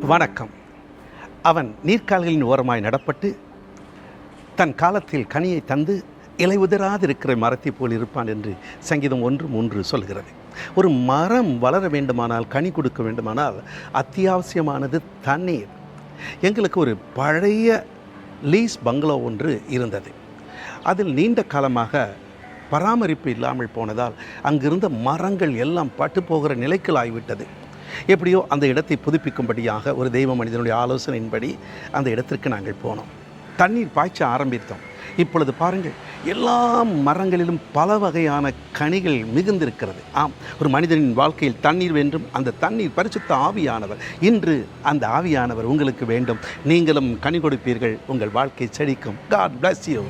வணக்கம். அவன் நீர்க்கால்களின் ஓரமாய் நடப்பட்டு தன் காலத்தில் கனியை தந்து இலை உதிராதிருக்கிற மரத்தைப் போல் இருப்பான் என்று சங்கீதம் ஒன்று மூன்று சொல்கிறது ஒரு மரம் வளர வேண்டுமானால் கனி கொடுக்க வேண்டுமானால் அத்தியாவசியமானது தண்ணீர். எங்களுக்கு ஒரு பழைய லீஸ் பங்களோ ஒன்று இருந்தது. அதில் நீண்ட காலமாக பராமரிப்பு இல்லாமல் போனதால் அங்கிருந்த மரங்கள் எல்லாம் பட்டு போகிற நிலைக்குள் ஆகிவிட்டது எப்படியோ அந்த இடத்தை புதுப்பிக்கும்படியாக ஒரு தெய்வ மனிதனுடைய ஆலோசனையின்படி அந்த இடத்திற்கு நாங்கள் போனோம். தண்ணீர் பாய்ச்ச ஆரம்பித்தோம். இப்பொழுது பாருங்கள் எல்லா மரங்களிலும் பல வகையான கனிகள் மிகுந்திருக்கிறது. ஆம் ஒரு மனிதனின் வாழ்க்கையில் தண்ணீர் வேண்டும். அந்த தண்ணீர் பரிசுத்த ஆவியானவர். இன்று அந்த ஆவியானவர் உங்களுக்கு வேண்டும். நீங்களும் கனி கொடுப்பீர்கள். உங்கள் வாழ்க்கை செழிக்கும். God bless you